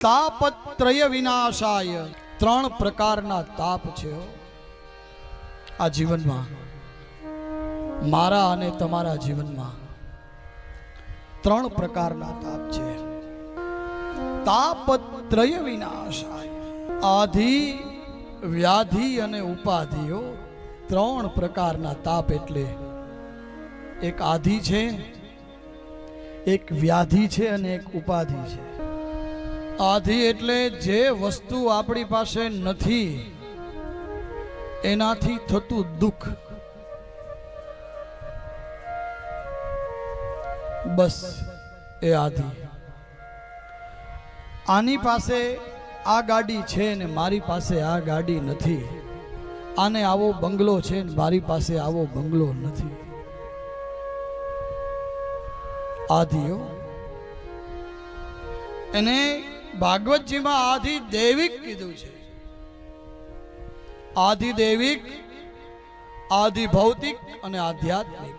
તાપત્રય વિનાશાય. ત્રણ પ્રકારના તાપ છે આ જીવનમાં. મારા અને તમારા જીવનમાં. ત્રણ પ્રકારના તાપ છે. તાપત્રય વિનાશાય. આધિ, વ્યાધિ અને ઉપાધિઓ ત્રણ પ્રકારના તાપ એટલે એક આધિ છે, એક વ્યાધિ છે અને એક ઉપાધિ છે. આધિ એટલે જે વસ્તુ આપણી પાસે નથી, એનાથી થતું દુઃખ. બસ, એ આધિ. આની પાસે આ ગાડી છે ને મારી પાસે આ ગાડી નથી. આને આવો બંગલો છે ને મારી પાસે આવો બંગલો નથી. આધિઓ, એને ભાગવતજીમાં આધિ દૈવિક કીધું છે. આધિ દૈવિક આધિ ભૌતિક અને આધ્યાત્મિક.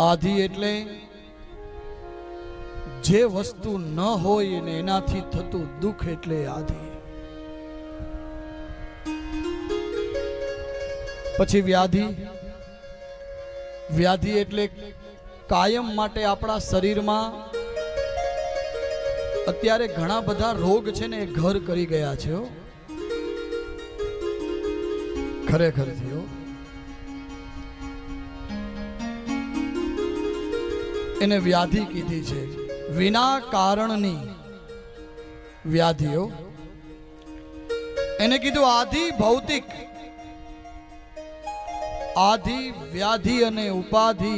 આધિ એટલે જે વસ્તુ ન હોય ને એનાથી થતું દુઃખ એટલે આધિ પછી વ્યાધિ. વ્યાધિ એટલે કાયમ માટે આપણા શરીરમાં અત્યારે ઘણા બધા રોગ છે ને એ ઘર કરી ગયા છે ખરેખર થયો એને વ્યાધિ કીધી છે. વિના કારણની વ્યાધિઓ એને કીધું આધિ ભૌતિક. આધિ વ્યાધિ અને ઉપાધિ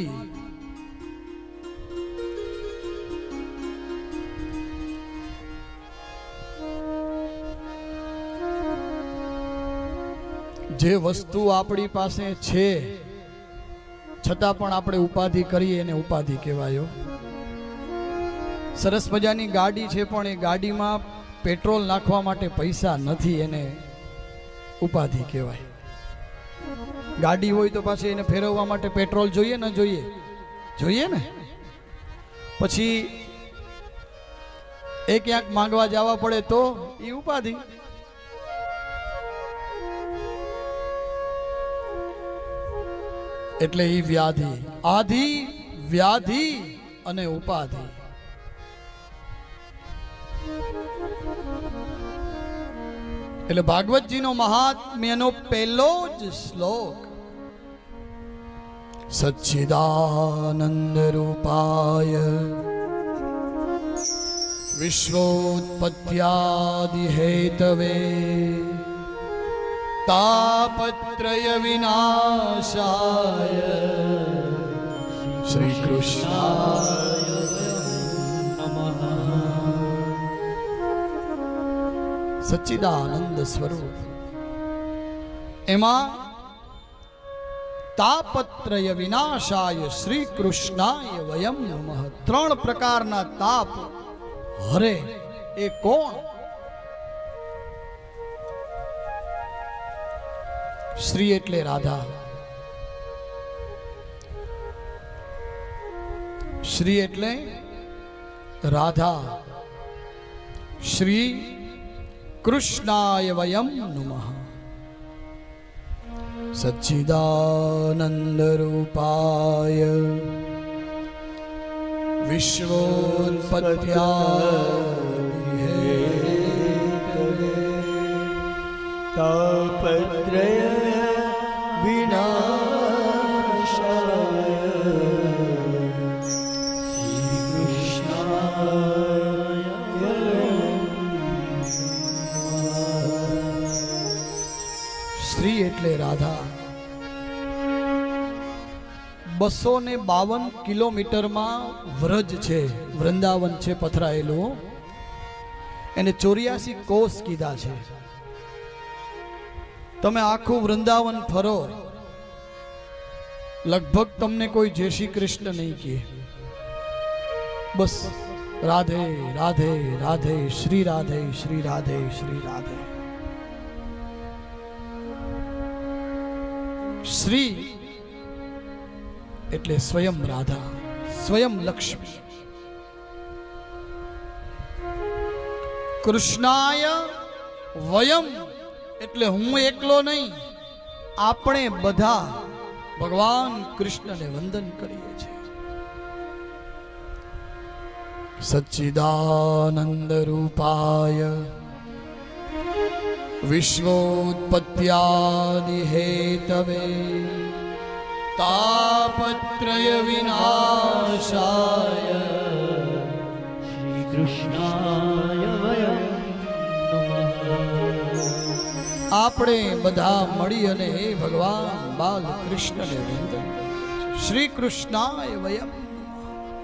જે વસ્તુ આપણી પાસે છે, છતાં પણ આપણે ઉપાધિ કરીએ એને ઉપાધિ કહેવાયો. સરસ મજાની ગાડી છે, પણ એ ગાડીમાં પેટ્રોલ નાખવા માટે પૈસા નથી, એને ઉપાધિ કહેવાય. ગાડી હોય તો પાછી એને ફેરવવા માટે પેટ્રોલ જોઈએ ન જોઈએ? જોઈએ ને? પછી એ ક્યાંક માંગવા જવા પડે તો એ ઉપાધિ. એટલે એ વ્યાધિ. આધિ, વ્યાધિ અને ઉપાધિ. એટલે ભાગવતજીનો મહાત્મ્યનો પહેલો જ શ્લોક. સચ્ચિદાનંદ રૂપાય. વિશ્વોત્પત્યાદિ હેતવે. તાપત્રય વિનાશાય શ્રી કૃષ્ણાય સચ્ચિદાનંદ સ્વરૂપ એમાં તાપત્રય વિનાશાય શ્રી કૃષ્ણાય વયમ નમઃ ત્રણ પ્રકારના તાપ હરે એ કોણ શ્રી એટલે રાધા. શ્રી એટલે રાધા. શ્રી કૃષ્ણાય વયમ નુમઃ. સચ્ચિદાનંદ રૂપાય વિશ્વોત્પત્યા તાપત્રય શ્રી એટલે રાધા. બસો ને બાવન કિલોમીટરમાં વ્રજ છે, વૃંદાવન છે પથરાયેલું. એને ચોર્યાસી કોષ કીધા છે. તમે આખું વૃંદાવન ફરો. લગભગ તમને કોઈ જય શ્રી કૃષ્ણ નહીં કહે. બસ, રાધે રાધે રાધે, શ્રી રાધે શ્રી રાધે શ્રી રાધે. શ્રી એટલે સ્વયં રાધા, સ્વયં લક્ષ્મી. કૃષ્ણાય વયમ એટલે હું એકલો નહીં, આપણે બધા ભગવાન કૃષ્ણને વંદન કરીએ છીએ. સચ્ચિદાનંદ રૂપાય વિશ્વોત્પત્યાદિ હેતવે તાપત્રય વિનાશાય શ્રી કૃષ્ણાય આપણે બધા મળી અને હે ભગવાન બાલ કૃષ્ણને વંદન શ્રી કૃષ્ણાય વયમ